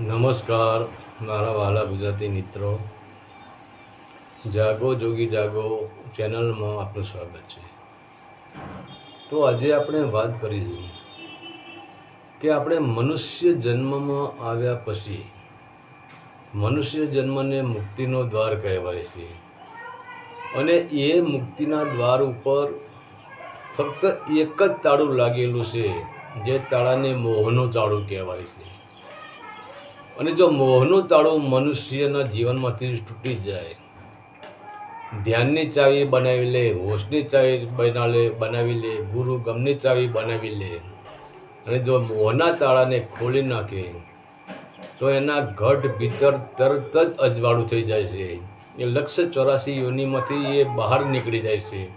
નમસ્કાર, મારા વાલા ગુજરાતી મિત્રો. જાગો, જોગી જાગો ચેનલમાં આપનું સ્વાગત છે. તો આજે આપણે વાત કરીશું કે આપણે મનુષ્ય જન્મમાં આવ્યા પછી મનુષ્ય જન્મને મુક્તિનો દ્વાર કહેવાય છે. અને એ મુક્તિના દ્વાર ઉપર ફક્ત એક જ તાળું લાગેલું છે, જે તાળાને મોહનું તાળું કહેવાય છે. અને જો મોહનું તાળું મનુષ્યના જીવનમાંથી તૂટી જાય, ધ્યાનની ચાવી બનાવી લે, હોશની ચાવી બનાવે બનાવી લે, ગુરુ ગમની ચાવી બનાવી લે, અને જો મોહના તાળાને ખોલી નાખે, તો એના ઘટ ભીતર તરત જ અજવાળું થઈ જાય છે. એ લક્ષ્ય ચોરાસી યોનિમાંથી એ બહાર નીકળી જાય છે.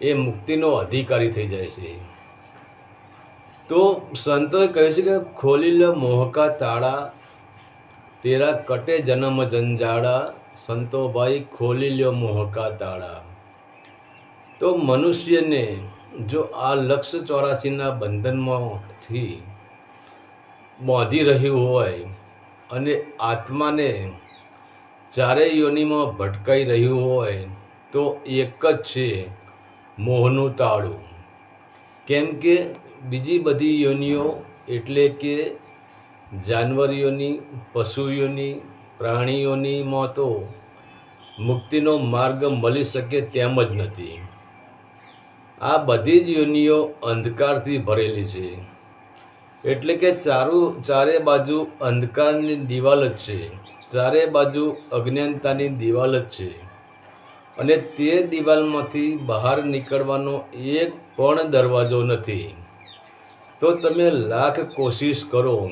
એ મુક્તિનો અધિકારી થઈ જાય છે. તો સંતોએ કહે છે કે ખોલી લે મોહકા તાળા તેરા કટે જન્મ જંજાળા સંતોભાઈ ખોલી લ્યો મોહકા તાળા. તો મનુષ્યને જો આ લક્ષ ચોરાસીના બંધનમાંથી બાંધી રહ્યું હોય અને આત્માને ચારેય યોનિમાં ભટકાઈ રહ્યું હોય તો એક જ છે મોહનું તાળું. કેમ કે બીજી બધી યોનિઓ એટલે કે જાનવરીઓની, પશુઓની પ્રાણીઓનીમાં તો મુક્તિનો માર્ગ મળી શકે તેમ જ નથી. આ બધી જ યોનિઓ અંધકારથી ભરેલી છે. એટલે કે ચારું, ચારે બાજુ અંધકારની દિવાલ જ છે. ચારે બાજુ અજ્ઞાનતાની દિવાલ જ છે. અને તે દિવાલમાંથી બહાર નીકળવાનો એક પણ દરવાજો નથી. તો તમે લાખ કોશિશ કરો.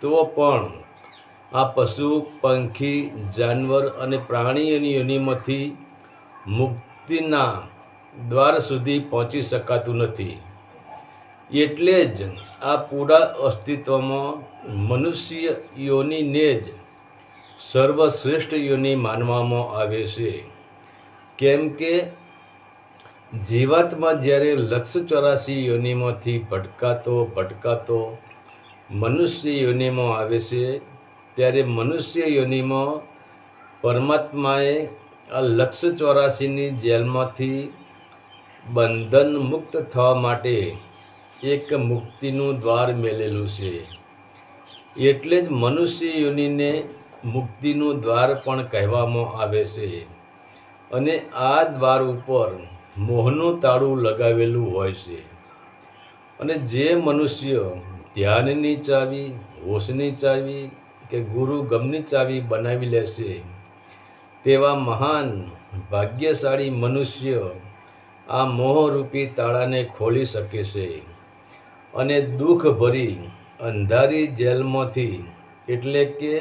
તો પણ આ પશુ, પંખી, જાનવર અને પ્રાણીઓની યોનિમાંથી મુક્તિના દ્વાર સુધી પહોંચી શકાતું નથી. એટલે જ આ પૂરા અસ્તિત્વમાં મનુષ્ય યોનિને જ સર્વશ્રેષ્ઠ યોનિ માનવામાં આવે છે. કેમ કે જીવાત્મા જ્યારે લક્ષ ચોરાસી યોનિમાંથી ભટકાતો ભટકાતો મનુષ્ય યોનિમાં આવે છે, ત્યારે મનુષ્ય યોનિમાં પરમાત્માએ આ લક્ષ ચોરાસીની જેલમાંથી બંધન મુક્ત થવા માટે એક મુક્તિનું દ્વાર મેલેલું છે. એટલે જ મનુષ્ય યોનિને મુક્તિનું દ્વાર પણ કહેવામાં આવે છે. અને આ દ્વાર ઉપર મોહનું તાળું લગાવેલું હોય છે. અને જે મનુષ્ય ધ્યાનની ચાવી, હોશની ચાવી કે ગુરુ ગમની ચાવી બનાવી લેશે તેવા મહાન, ભાગ્યશાળી મનુષ્ય આ મોહરૂપી તાળાને ખોલી શકે છે અને દુઃખ ભરી અંધારી જેલમાંથી એટલે કે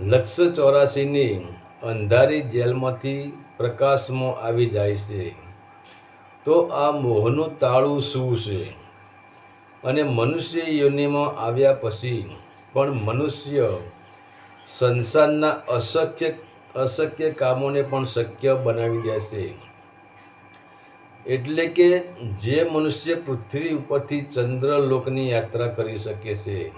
લક્ષ ચોરાસીની અંધારી જેલમાંથી પ્રકાશમાં આવી જાય છે. તો આ મોહનું તાળું શું છે? અને મનુષ્ય યોનિમાં આવ્યા પછી પણ મનુષ્ય સંસારના અશક્ય અશક્ય કામોને પણ શક્ય બનાવી દે છે. એટલે કે જે મનુષ્ય પૃથ્વી ઉપરથી ચંદ્રલોકની યાત્રા કરી શકે છે.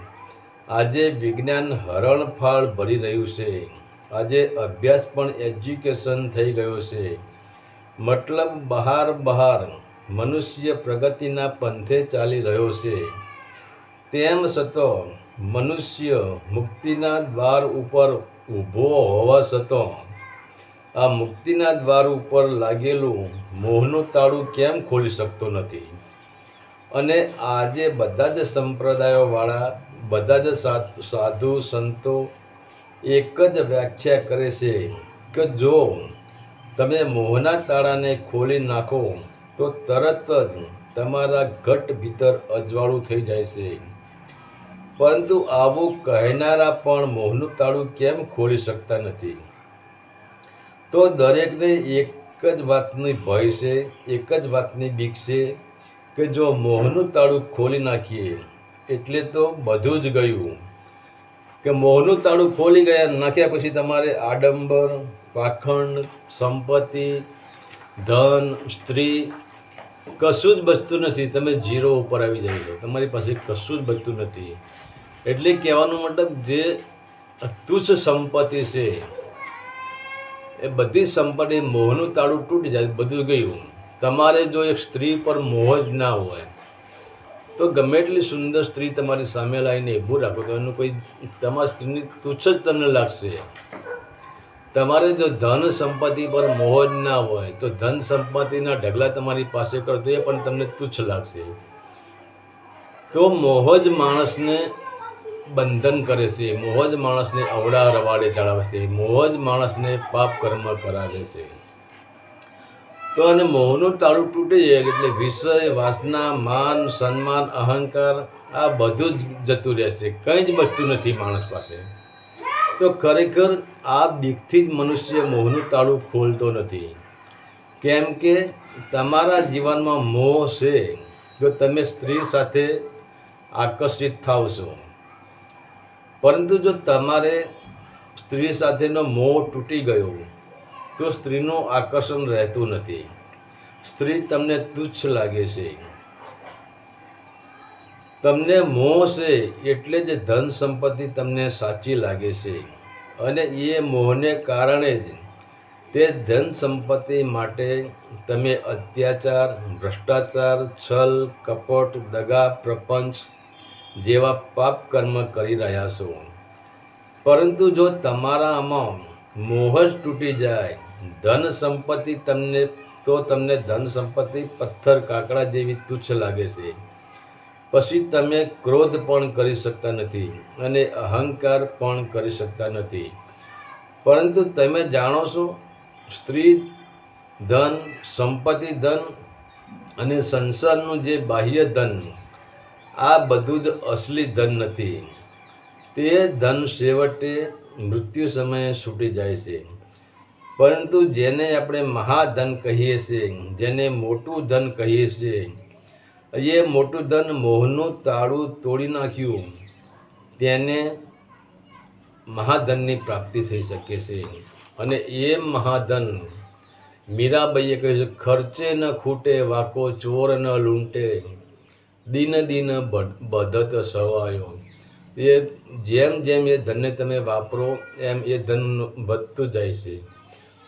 આજે વિજ્ઞાન હરણફાળ ભરી રહ્યું છે. આજે અભ્યાસ પણ એજ્યુકેશન થઈ ગયો છે. મતલબ બહાર બહાર મનુષ્ય પ્રગતિના પંથે ચાલી રહ્યો છે. તેમ છતાં મનુષ્ય મુક્તિના દ્વાર ઉપર ઊભો હોવા છતાં આ મુક્તિના દ્વાર ઉપર લાગેલું મોહનું તાળું કેમ ખોલી શકતો નથી? અને આજે બધા જ સંપ્રદાયોવાળા, બધા જ સાધુ સંતો એક જ વ્યાખ્યા કરે છે કે જો તમે મોહના તાળાને ખોલી નાખો તો તરત જ તમારા ઘટ ભીતર અજવાળું થઈ જાય છે. પરંતુ આવું કહેનારા પણ મોહનું તાળું કેમ ખોલી શકતા નથી? તો દરેકને એક જ વાતની ભય છે, એક જ વાતની બીક છે કે જો મોહનું તાળું ખોલી નાખીએ, એટલે તો બધું જ ગયું. કે મોહનું તાળું ખોલી ગયા, નાખ્યા પછી તમારે આડંબર, પાખંડ, સંપત્તિ, ધન, સ્ત્રી કશું જ બચતું નથી. તમે જીરો ઉપર આવી જાય છો. તમારી પાસે કશું જ બચતું નથી. એટલે કહેવાનો મતલબ જે તુચ્છ સંપત્તિ છે, એ બધી સંપત્તિ મોહનું તાળું તૂટી જાય, બધું ગયું. તમારે જો એક સ્ત્રી પર મોહ જ ના હોય, તો ગમે એટલી સુંદર સ્ત્રી તમારી સામે લાવીને ઊભું રાખો તો એનું કોઈ તમારી સ્ત્રીની તુચ્છ જ તમને લાગશે. તમારે જો ધન સંપત્તિ પર મોહ જ ના હોય, તો ધન સંપત્તિના ઢગલા તમારી પાસે કરતો એ પણ તમને તુચ્છ લાગશે. તો મોહ જ માણસને બંધન કરે છે. મોહ જ માણસને અવડા રવાડે ચડાવે છે. મોહ જ માણસને પાપ કર્મ કરાવે છે. તો અને મોહનું તાળું તૂટી જાય એટલે વિષય, વાસના, માન, સન્માન, અહંકાર આ બધું જ જતું રહેશે. કંઈ જ બચતું નથી માણસ પાસે. તો ખરેખર આ બીકથી જ મનુષ્ય મોહનું તાળું ખોલતો નથી. કેમ કે તમારા જીવનમાં મોહ છે, જો તમે સ્ત્રી સાથે આકર્ષિત થાવ છો. પરંતુ જો તમારે સ્ત્રી સાથેનો મોહ તૂટી ગયો, તો સ્ત્રીનું આકર્ષણ રહેતું નથી. સ્ત્રી તમને તુચ્છ લાગે છે. તમને મોહ છે એટલે જ ધન સંપત્તિ તમને સાચી લાગે છે. અને એ મોહને કારણે જ તે ધન સંપત્તિ માટે તમે અત્યાચાર, ભ્રષ્ટાચાર, છલ, કપટ, દગા, પ્રપંચ જેવા પાપ કર્મ કરી રહ્યા છો. પરંતુ જો તમારામાં મોહ જ તૂટી જાય, ધન સંપત્તિ તમને, તો તમને ધન સંપત્તિ પથ્થર, કાકડા જેવી તુચ્છ લાગે છે. પછી તમે ક્રોધ પણ કરી શકતા નથી અને અહંકાર પણ કરી શકતા નથી. પરંતુ તમે જાણો છો, સ્ત્રી ધન, સંપત્તિ ધન અને સંસારનું જે બાહ્ય ધન, આ બધું જ અસલી ધન નથી. તે ધન છેવટે મૃત્યુ સમયે છૂટી જાય છે. પરંતુ જેને આપણે મહાધન કહીએ છીએ, જેને મોટું ધન કહીએ છીએ એ મોટું ધન મોહનું તાળું તોડી નાખ્યું. તેને મહાધનની પ્રાપ્તિ થઈ શકે છે. અને એ મહાધન મીરાબાઈએ કહ્યું છે, ખર્ચે ન ખૂટે, વાકો ચોર ન લૂંટે. દિન દિન બધત સવાયો. એ જેમ જેમ એ ધનને તમે વાપરો, એમ એ ધન વધતું જાય છે.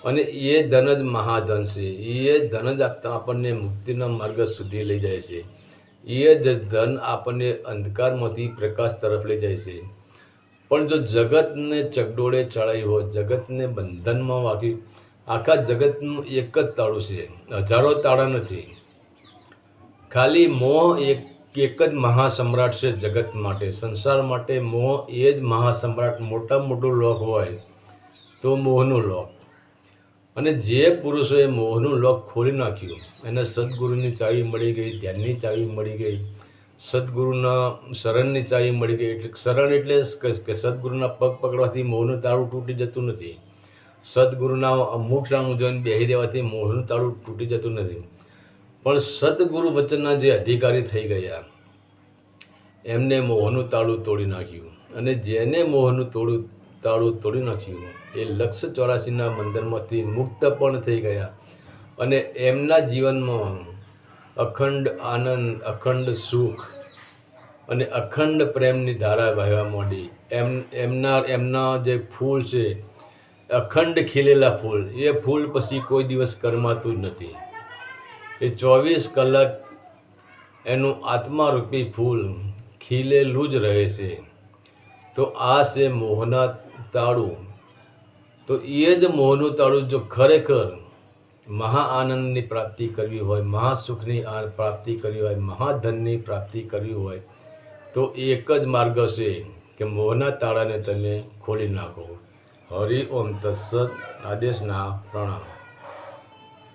અને એ ધન જ મહાધન છે. એ ધન જ આપણને મુક્તિના માર્ગ સુધી લઈ જાય છે. એ જ ધન આપણને અંધકારમાંથી પ્રકાશ તરફ લઈ જાય છે. પણ જો જગતને ચગડોળે ચડાવી હોય જગતને બંધનમાં વાગી, આખા જગતનું એક જ તાળું છે. હજારો તાળા નથી. ખાલી મોહ એક એક જ મહાસમ્રાટ છે જગત માટે. સંસાર માટે મોહ એ જ મહાસમ્રાટ. મોટા મોટું લોક હોય તો મોહનું લોક. અને જે પુરુષોએ મોહનું લોક ખોલી નાખ્યું, એને સદગુરુની ચાવી મળી ગઈ, ધ્યાનની ચાવી મળી ગઈ. સદગુરુના શરણની ચાવી મળી ગઈ. એટલે શરણ એટલે કે સદગુરુના પગ પકડવાથી મોહનું તાળું તૂટી જતું નથી. સદગુરુના અમુક સામું જોઈને બેસી દેવાથી મોહનું તાળું તૂટી જતું નથી. પણ સદગુરુ વચનના જે અધિકારી થઈ ગયા, એમને મોહનું તાળું તોડી નાખ્યું. અને જેને મોહનું તોડું તાળું તોડી નાખ્યું એ લક્ષ ચોરાસીના મંદિરમાંથી મુક્ત પણ થઈ ગયા. અને એમના જીવનમાં અખંડ આનંદ, અખંડ સુખ અને અખંડ પ્રેમની ધારા વહેવા માંડી. એમ, એમના એમના જે ફૂલ છે, અખંડ ખીલેલા ફૂલ, એ ફૂલ પછી કોઈ દિવસ કરમાતું જ નથી. એ ચોવીસ કલાક એનું આત્મારૂપી ફૂલ ખીલેલું જ રહે છે. તો આ છે મોહના તાળું. તો એ જ મોહનું તાળું જો ખરેખર મહા આનંદની પ્રાપ્તિ કરવી હોય, મહાસુખની પ્રાપ્તિ કરવી હોય, મહાધનની પ્રાપ્તિ કરવી હોય, તો એક જ માર્ગ છે કે મોહના તાળાને તમે ખોલી નાખો. હરિ ઓમ તત્સત. આદેશના પ્રણામ.